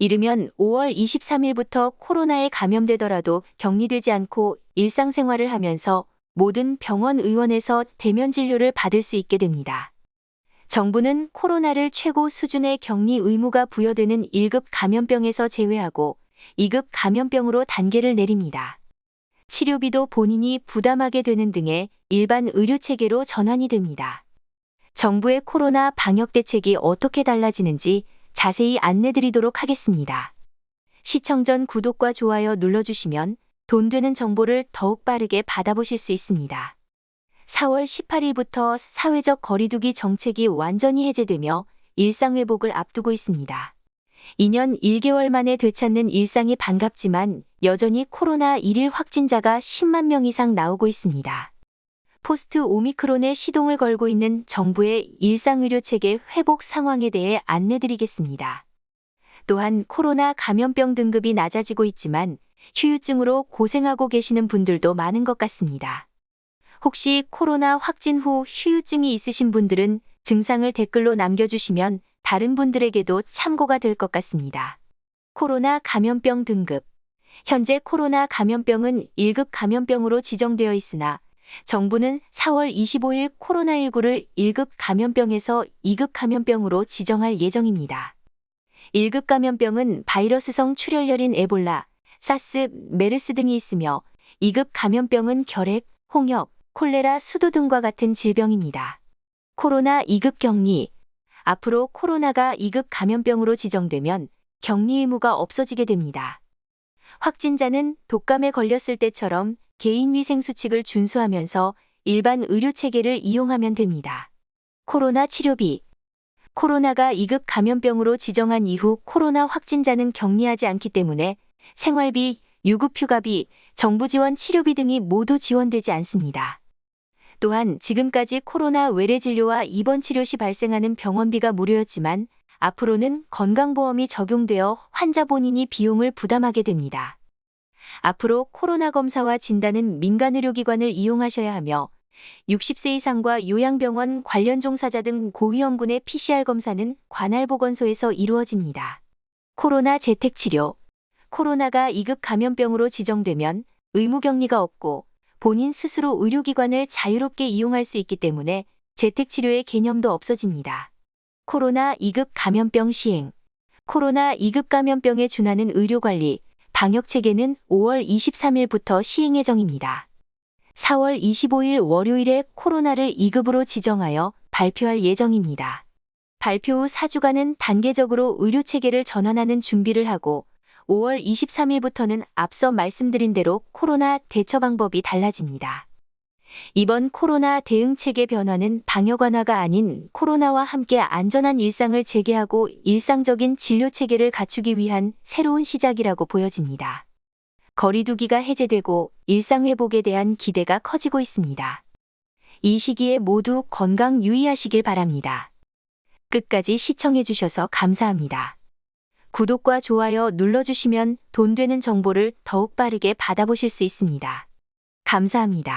이르면 5월 23일부터 코로나에 감염되더라도 격리되지 않고 일상생활을 하면서 모든 병원 의원에서 대면 진료를 받을 수 있게 됩니다. 정부는 코로나를 최고 수준의 격리 의무가 부여되는 1급 감염병에서 제외하고 2급 감염병으로 단계를 내립니다. 치료비도 본인이 부담하게 되는 등의 일반 의료 체계로 전환이 됩니다. 정부의 코로나 방역 대책이 어떻게 달라지는지 자세히 안내드리도록 하겠습니다. 시청 전 구독과 좋아요 눌러주시면 돈 되는 정보를 더욱 빠르게 받아보실 수 있습니다. 4월 18일부터 사회적 거리두기 정책이 완전히 해제되며 일상회복을 앞두고 있습니다. 2년 1개월 만에 되찾는 일상이 반갑지만 여전히 코로나 1일 확진자가 10만 명 이상 나오고 있습니다. 포스트 오미크론에 시동을 걸고 있는 정부의 일상의료체계 회복 상황에 대해 안내드리겠습니다. 또한 코로나 감염병 등급이 낮아지고 있지만 휴유증으로 고생하고 계시는 분들도 많은 것 같습니다. 혹시 코로나 확진 후 휴유증이 있으신 분들은 증상을 댓글로 남겨주시면 다른 분들에게도 참고가 될 것 같습니다. 코로나 감염병 등급. 현재 코로나 감염병은 1급 감염병으로 지정되어 있으나 정부는 4월 25일 코로나19를 1급 감염병에서 2급 감염병으로 지정할 예정입니다. 1급 감염병은 바이러스성 출혈열인 에볼라, 사스, 메르스 등이 있으며 2급 감염병은 결핵, 홍역, 콜레라, 수도 등과 같은 질병입니다. 코로나 2급 격리. 앞으로 코로나가 2급 감염병으로 지정되면 격리 의무가 없어지게 됩니다. 확진자는 독감에 걸렸을 때처럼 개인위생 수칙을 준수하면서 일반 의료 체계를 이용하면 됩니다. 코로나 치료비. 코로나가 2급 감염병으로 지정한 이후 코로나 확진자는 격리하지 않기 때문에 생활비, 유급휴가비, 정부 지원 치료비 등이 모두 지원되지 않습니다. 또한 지금까지 코로나 외래 진료와 입원 치료 시 발생하는 병원비가 무료였지만 앞으로는 건강보험이 적용되어 환자 본인이 비용을 부담하게 됩니다. 앞으로 코로나 검사와 진단은 민간 의료기관을 이용하셔야 하며 60세 이상과 요양병원 관련 종사자 등 고위험군의 PCR 검사는 관할보건소에서 이루어집니다. 코로나 재택치료. 코로나가 2급 감염병으로 지정되면 의무격리가 없고 본인 스스로 의료기관을 자유롭게 이용할 수 있기 때문에 재택치료의 개념도 없어집니다. 코로나 2급 감염병 시행. 코로나 2급 감염병에 준하는 의료관리, 방역체계는 5월 23일부터 시행 예정입니다. 4월 25일 월요일에 코로나를 2급으로 지정하여 발표할 예정입니다. 발표 후 4주간은 단계적으로 의료체계를 전환하는 준비를 하고 5월 23일부터는 앞서 말씀드린 대로 코로나 대처 방법이 달라집니다. 이번 코로나 대응 체계 변화는 방역 완화가 아닌 코로나와 함께 안전한 일상을 재개하고 일상적인 진료 체계를 갖추기 위한 새로운 시작이라고 보여집니다. 거리두기가 해제되고 일상 회복에 대한 기대가 커지고 있습니다. 이 시기에 모두 건강 유의하시길 바랍니다. 끝까지 시청해주셔서 감사합니다. 구독과 좋아요 눌러주시면 돈 되는 정보를 더욱 빠르게 받아보실 수 있습니다. 감사합니다.